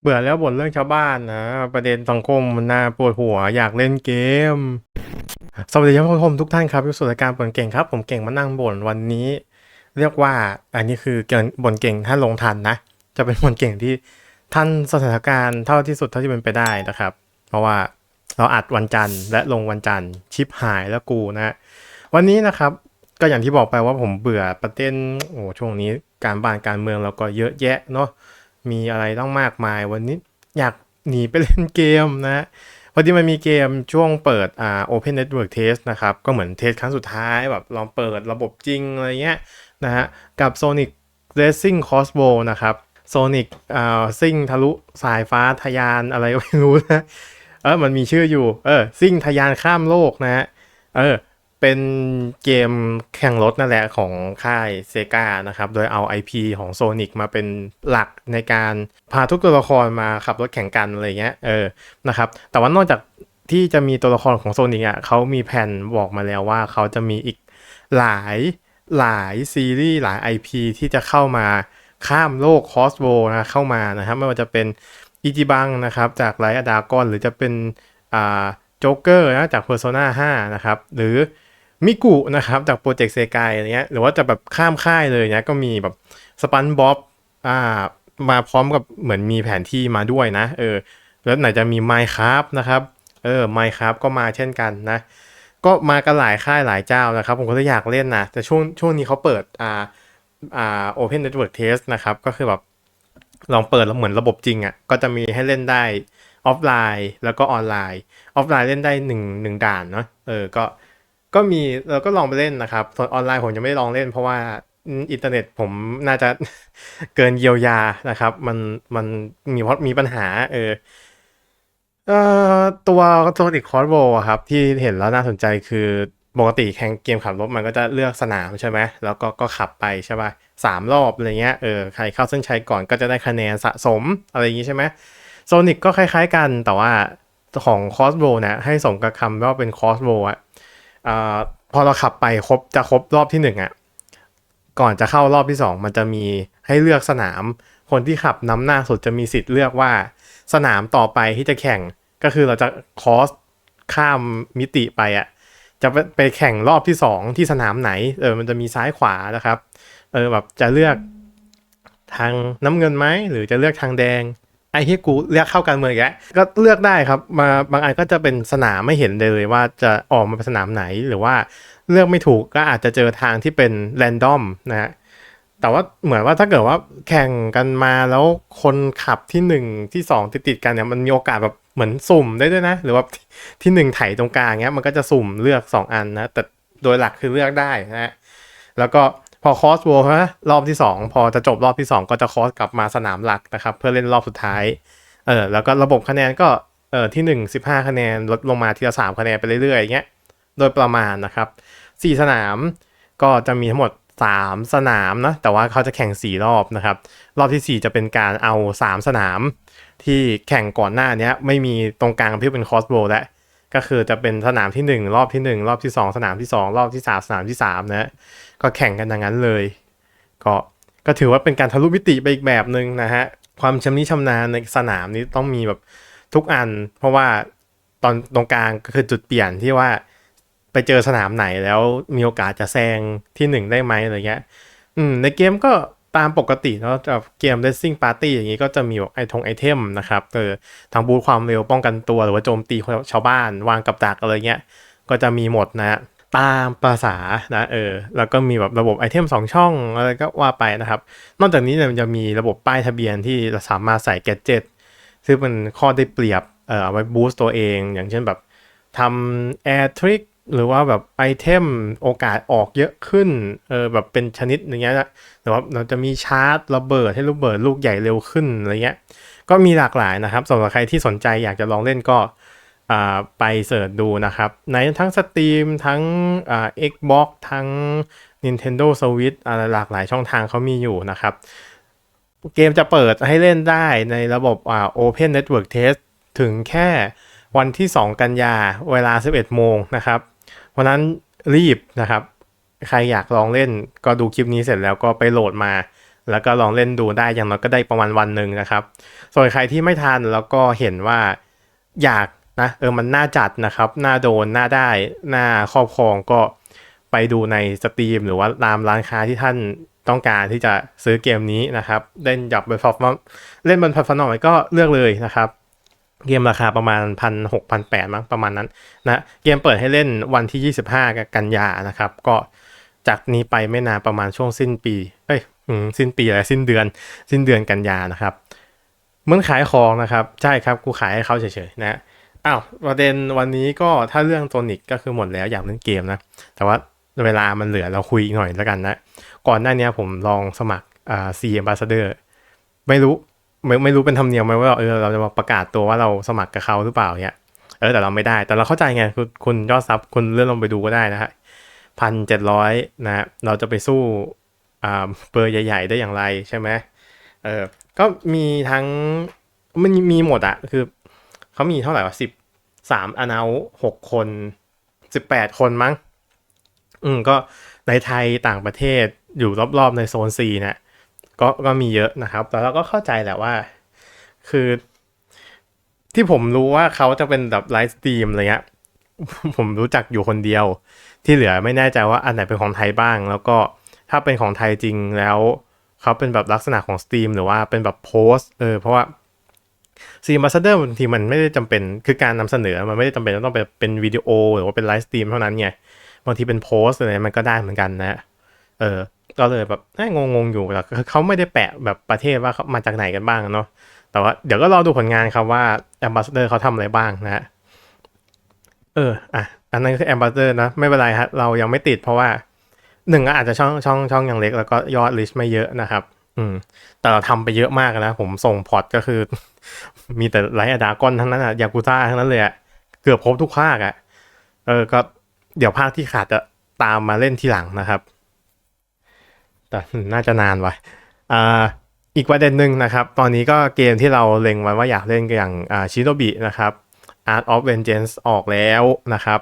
เบื่อแล้วบ่นเรื่องชาวบ้านนะ ประเด็นสังคมมันน่าปวดหัวอยากเล่นเกม สวัสดีท่านผู้ชมทุกท่านครับยู่สู่รายการบ่นเก่งครับ ผมเก่งมานั่งบ่นวันนี้ เรียกว่าอันนี้คือเก่งบ่นเก่งถ้าลงทันนะ จะเป็นบ่นเก่งที่ท่านสถานการณ์เท่าที่สุดเท่าที่เป็นไปได้นะครับ เพราะว่าเราอัดวันจันทร์และลงวันจันทร์ชิปหายแล้วกูนะวันนี้นะครับก็อย่างที่บอกไปว่าผมเบื่อประเด็นโอ้ช่วงนี้การบ้านการเมืองเราก็เยอะแยะเนาะ มีอะไรต้องมากมาย วันนี้อยากหนีไปเล่นเกมนะพอดีมันมีเกมช่วงเปิดอ่า Open Network Test นะครับ ก็เหมือนเทสครั้งสุดท้ายแบบลองเปิดระบบจริงอะไรเงี้ยนะฮะกับ Sonic Racing Crossbow นะครับ Sonic อ่าซิ่งทะลุสายฟ้าทะยานอะไรก็ไม่รู้นะเออมันมีชื่ออยู่ เออซิ่งทะยานข้ามโลกนะฮะเออ เป็นเกมแข่งรถนั่นแหละของค่ายเซกานะครับ โดยเอา IP ของ Sonic มาเป็นหลักในการพาทุกตัวละครมาขับรถแข่งกันอะไรเงี้ยเออนะครับ แต่ว่านอกจากที่จะมีตัวละครของ Sonic อะเขามีแผนบอกมาแล้วว่าเขาจะมีอีกหลายหลายซีรีส์หลาย IP ที่จะเข้ามาข้ามโลกคอสโบนะเข้ามานะครับ ไม่ว่าจะเป็นอิจิบังนะครับจากไลท์ดากอนหรือจะเป็นอ่าโจ๊กเกอร์นะจาก Persona 5 นะครับ หรือ มิกุนะครับจากโปรเจกต์เซกายอะไรเงี้ยหรือว่าจะแบบข้ามค่ายเลยเนี่ยก็มีแบบสปันบ๊อบอ่ามาพร้อมกับเหมือนมีแผนที่มาด้วยนะเออแล้วไหนจะมี Minecraft นะครับเออ Minecraft ก็มาเช่นกันนะ ก็มากันหลายค่ายหลายเจ้านะครับ ผมก็เลยอยากเล่นนะ แต่ช่วงช่วงนี้เขาเปิดอ่าอ่า Open Network Test นะครับ ก็คือแบบลองเปิดแล้วเหมือนระบบจริงอะ่ะก็จะมีให้เล่นได้ออฟไลน์ แล้วก็ออนไลน์ ออฟไลน์เล่นได้หนึ่งหนึ่งด่านเนาะเออก็ ก็มีเราก็ลองไปเล่นนะครับ ส่วนออนไลน์ผมยังไม่ได้ลองเล่น เพราะว่าอินเทอร์เน็ตผมน่าจะเกินเยียวยานะครับ มันมันมีเพราะมีปัญหา เออเอ่อตัวโซนิ c คอร์ b โบครับ ที่เห็นแล้วน่าสนใจคือปกติแข่งเกมขับรถมันก็จะเลือกสนามใช่ไหมแล้วก็ก็ขับไปใช่ป่ะสามรอบอะไรเงี้ยเออใครเข้าเส้นชัยก่อนก็จะได้คะแนนสะสมอะไรอย่างงี้ใช่ไหมโซนิ c ก็คล้ายๆกันแต่ว่าของคอสโบเนี่ยให้สมกับคำว่าเป็นคอสโบอะ อ่าพอเราขับไปครบจะครบรอบที่หนึ่งอะก่อนจะเข้ารอบที่สองมันจะมีให้เลือกสนาม คนที่ขับนำหน้าสุดจะมีสิทธิ์เลือกว่า สนามต่อไปที่จะแข่งก็คือเราจะคอสข้ามมิติไปอะ่ะจะไปไปแข่งรอบที่สองที่สนามไหนเออมันจะมีซ้ายขวานะครับเออแบบจะเลือกทางน้ำเงินไหมหรือจะเลือกทางแดง ไอ้ที่กูเลือกเข้ากันเมืองแกก็เลือกได้ครับ มาบางอันก็จะเป็นสนามไม่เห็นเลยว่าจะออกมาเป็นสนามไหนหรือว่าเลือกไม่ถูกก็อาจจะเจอทางที่เป็นแรนดอมนะฮะแต่ว่าเหมือนว่าถ้าเกิดว่าแข่งกันมาแล้วคนขับที่หนึ่งที่สองติดติดกันเนี่ยมันมีโอกาสแบบเหมือนสุ่มได้ด้วยนะ หรือว่าที่หนึ่งไถตรงกลางเงี้ยมันก็จะสุ่มเลือกสองอันนะแต่โดยหลักคือเลือกได้นะฮะแล้วก็ พอคอสโวนะรอบที่สองพอจะจบรอบที่สองก็จะคอสกลับมาสนามหลักนะครับ เพื่อเล่นรอบสุดท้ายเออแล้วก็ระบบคะแนนก็เออที่หนึ่งสิบห้าคะแนนลดลงมาทีละสามคะแนนไปเรื่อยๆอย่างเงี้ยโดยประมาณนะครับสี่สนามก็จะมีทั้งหมด 3 สนามนะแต่ว่าเขาจะแข่ง 4 รอบนะครับ รอบที่ 4 จะเป็นการเอา 3 สนาม ที่แข่งก่อนหน้านี้ไม่มีตรงกลางที่เป็นคอสโบแล้ว ก็คือจะเป็นสนามที่ 1 รอบที่ 1 รอบที่ 2 สนามที่ 2 รอบที่ 3 สนามที่3นะก็แข่งกันอย่างนั้นเลย ก็ก็ถือว่าเป็นการทะลุมิติไปอีกแบบหนึ่งนะฮะความชำนิชำนาญในสนามนี้ต้องมีแบบทุกอัน เพราะว่าตอนตรงกลางก็คือจุดเปลี่ยนที่ว่าไปเจอสนามไหนแล้วมีโอกาสจะแซงที่หนึ่งได้ไหมอะไรเงี้ย อืมในเกมก็ ตามปกติเนาะแบบเกม Racing Party อย่างนี้ก็จะมีแบบไอทงไอเทมนะครับเออทางบูทความเร็วป้องกันตัวหรือว่าโจมตีชาวบ้าน วางกับดักอะไรเงี้ย ก็จะมีหมดนะฮะตามภาษานะเออแล้วก็มีแบบระบบไอเทม 2 ช่องอะไรก็ว่าไปนะครับ นอกจากนี้เนี่ยจะมีระบบป้ายทะเบียนที่เราสามารถใส่แกดเจ็ตซึ่งเป็นข้อได้เปรียบเออเอาไว้บูสต์ตัวเอง อย่างเช่นแบบทำแอร์ทริก หรือว่าแบบไอเทมโอกาสออกเยอะขึ้น เออแบบเป็นชนิดอย่างเงี้ยนะหรือว่าเราจะมีชาร์จระเบิดให้ลูกเบิดลูกใหญ่เร็วขึ้นอะไรเงี้ย ก็มีหลากหลายนะครับสำหรับใครที่สนใจอยากจะลองเล่นก็อ่าไปเสิร์ชดูนะครับ ในทั้ง Steam ทั้งอ่า Xbox ทั้ง Nintendo Switch อะไรหลากหลายช่องทางเขามีอยู่นะครับ เกมจะเปิดให้เล่นได้ในระบบอ่า Open Network Test ถึงแค่วันที่ 2 กันยาเวลา 11 โมงนะครับ เพราะนั้นรีบนะครับ ใครอยากลองเล่นก็ดูคลิปนี้เสร็จแล้วก็ไปโหลดมา แล้วก็ลองเล่นดูได้อย่างน้อยก็ได้ประมาณวันหนึ่งนะครับ ส่วนใครที่ไม่ทันแล้วก็เห็นว่าอยากนะเออมันน่าจัดนะครับน่าโดนน่าได้น่าครอบครองก็ไปดูในสตรีมหรือว่าตามร้านค้าที่ท่านต้องการที่จะซื้อเกมนี้นะครับ เล่นจับบนพลฟอร์มเล่นบนแพลตฟอร์มไหนก็เลือกเลยนะครับ เกมราคาประมาณพันหกพันแปดมั้งประมาณนั้นนะเกมเปิดให้เล่นวันที่ 25 กันยานะครับ ก็จากนี้ไปไม่นานประมาณช่วงสิ้นปีเอ้ยสิ้นปีอะไรสิ้นเดือน สิ้นเดือนกันยานะครับเหมื่อนขายของนะครับ ใช่ครับกูขายให้เขาเฉยๆนะอ้าวประเด็นวันนี้ก็ถ้าเรื่องโซนิกก็คือหมดแล้วอยากเล่นเกมนะ แต่ว่าเวลามันเหลือเราคุยอีกหน่อยแล้วกันนะ ก่อนหน้านี้ผมลองสมัครอ่า C Ambassador ไม่รู้ ไม่ไม่รู้เป็นธรรมเนียมไหมว่าเออเราจะมาประกาศตัวว่าเราสมัครกับเขาหรือเปล่าเนี่ยเออแต่เราไม่ได้ แต่เราเข้าใจไงคุณคุณยอดซับคุณเลื่อนลงไปดูก็ได้นะฮะพันเจ็ดร้อยนะฮะเราจะไปสู้อ่าเบอร์ใหญ่ ๆ ได้อย่างไรใช่ไหมเออก็มีทั้งมันมีหมดอะคือเขามีเท่าไหร่วะสิบสามอนาวหกคนสิบแปดคนมั้ง อืมก็ในไทยต่างประเทศอยู่รอบๆในโซน C เนี่ย ก็ก็มีเยอะนะครับ แต่เราก็เข้าใจแหละว่า คือ ที่ผมรู้ว่าเขาจะเป็นแบบไลฟ์สตรีมอะไรเงี้ยผมรู้จักอยู่คนเดียว ที่เหลือไม่แน่ใจว่าอันไหนเป็นของไทยบ้าง แล้วก็ถ้าเป็นของไทยจริงแล้วเขาเป็นแบบลักษณะของสตรีมหรือว่าเป็นแบบโพสเออเพราะว่าซีมาสเตอร์บางทีมันไม่ได้จำเป็นคือการนำเสนอมันไม่ได้จำเป็นต้องเป็นเป็นวิดีโอหรือว่าเป็นไลฟ์สตรีมเท่านั้นไงบางทีเป็นโพสอะไรมันก็ได้เหมือนกันนะ เออ ก็เลยแบบงงงๆอยู่แต่เขาไม่ได้แปะแบบประเทศว่าเขามาจากไหนกันบ้างเนาะแต่ว่าเดี๋ยวก็รอดูผลงานครับว่าแอมบาสเดอร์เขาทำอะไรบ้างนะฮะเอออะอันนั้นคือแอมบาสเดอร์นะ ไม่เป็นไรฮะเรายังไม่ติดเพราะว่าหนึ่งอาจจะช่องช่องช่องยังเล็กแล้วก็ยอดลิสต์ไม่เยอะนะครับ อืม แต่เราทำไปเยอะมากนะ ผมส่งพอร์ตก็คือ มีแต่ไลท์อดากอนทั้งนั้นอะยากูซ่าทั้งนั้นเลยอะเกือบครบทุกภาคอะเออก็เดี๋ยวภาคที่ขาดจะตามมาเล่นทีหลังนะครับ แต่น่าจะนานไว้อ่าอีกประเด็นหนึ่งนะครับ ตอนนี้ก็เกมที่เราเล็งไว้ว่าอยากเล่นก็อย่างชิโนบินะครับ Art of Vengeance ออกแล้วนะครับ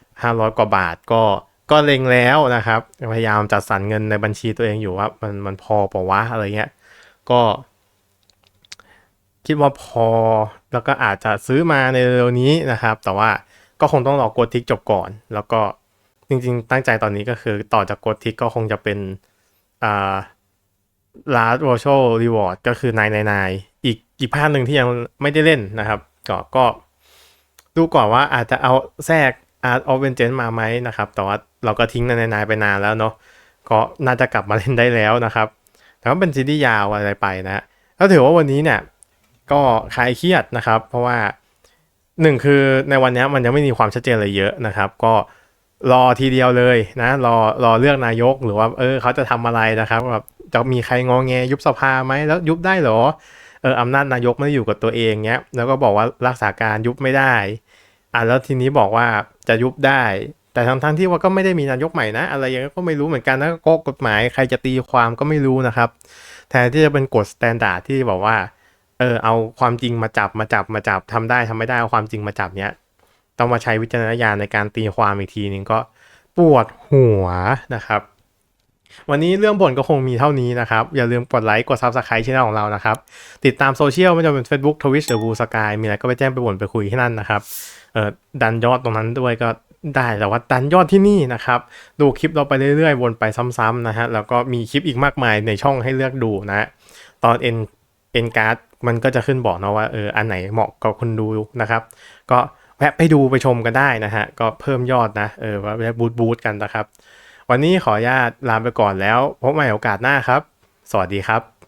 500 กว่าบาทก็ก็เล็งแล้วนะครับ พยายามจัดสรรเงินในบัญชีตัวเองอยู่ว่ามันมันพอปะวะอะไรเงี้ย ก็ คิดว่าพอแล้วก็อาจจะซื้อมาในเร็วนี้นะครับ แต่ว่าก็คงต้องรอกดทิกจบก่อน แล้วก็จริงๆ ตั้งใจตอนนี้ก็คือต่อจากกดทิกก็คงจะเป็น อ่า last virtual reward ก็คือนายนายนายอีกอีกภาคหนึ่งที่ยังไม่ได้เล่นนะครับ ก็ก็ดูก่อนว่าอาจจะเอาแทรก Art of Vengeance มาไหมนะครับ แต่ว่าเราก็ทิ้งนายนายนายไปนานแล้วเนาะก็น่าจะกลับมาเล่นได้แล้วนะครับ แต่ว่าเป็นซีรีส์ยาวอะไรไปนะฮะแล้วถือว่าวันนี้เนี่ยก็คลายเครียดนะครับ เพราะว่าหนึ่งคือในวันนี้มันยังไม่มีความชัดเจนอะไรเยอะนะครับ ก็ รอทีเดียวเลยนะรอรอเลือกนายกหรือว่าเออเขาจะทำอะไรนะครับแบบจะมีใครงองแงยุบสภาไหมแล้วยุบได้หรอเอออำนาจนายกไม่ได้อยู่กับตัวเองเงี้ยแล้วก็บอกว่ารักษาการยุบไม่ได้อะแล้วทีนี้บอกว่าจะยุบได้ แต่ทั้งทั้งที่ว่าก็ไม่ได้มีนายกใหม่นะ อะไรย่างก็ไม่รู้เหมือนกันนะก็กฎหมายใครจะตีความก็ไม่รู้นะครับแทนที่จะเป็นกฎสแตนดาร์ดที่บอกว่าเออเอาความจริงมาจับมาจับมาจับทำได้ทำไม่ได้เอาความจริงมาจับเนี้ย ต้องมาใช้วิจารณญาณในการตีความอีกทีนึงก็ปวดหัวนะครับวันนี้เรื่องบ่นก็คงมีเท่านี้นะครับ อย่าลืมกดไลค์ กด Subscribe ช่องของเรานะครับ ติดตามโซเชียลไม่ว่าจะเป็น Facebook Twitch หรือ Blue Sky มีอะไรก็ไปแจ้งไปบ่นไปคุยที่นั่นนะครับเออดันยอดตรงนั้นด้วยก็ได้แต่ว่าดันยอดที่นี่นะครับ ดูคลิปเราไปเรื่อยๆ วนไปซ้ำๆนะฮะ แล้วก็มีคลิปอีกมากมายในช่องให้เลือกดูนะ ตอนเอ็นเอ็นการ์ดมันก็จะขึ้นบอกนะว่าเอออันไหนเหมาะกับคนดูนะครับ ก็ แวะไปดูไปชมกันได้นะฮะ ก็เพิ่มยอดนะ เออว่าไปบูทบูทกันนะครับ วันนี้ขออนุญาตลาไปก่อนแล้ว พบใหม่โอกาสหน้าครับ สวัสดีครับ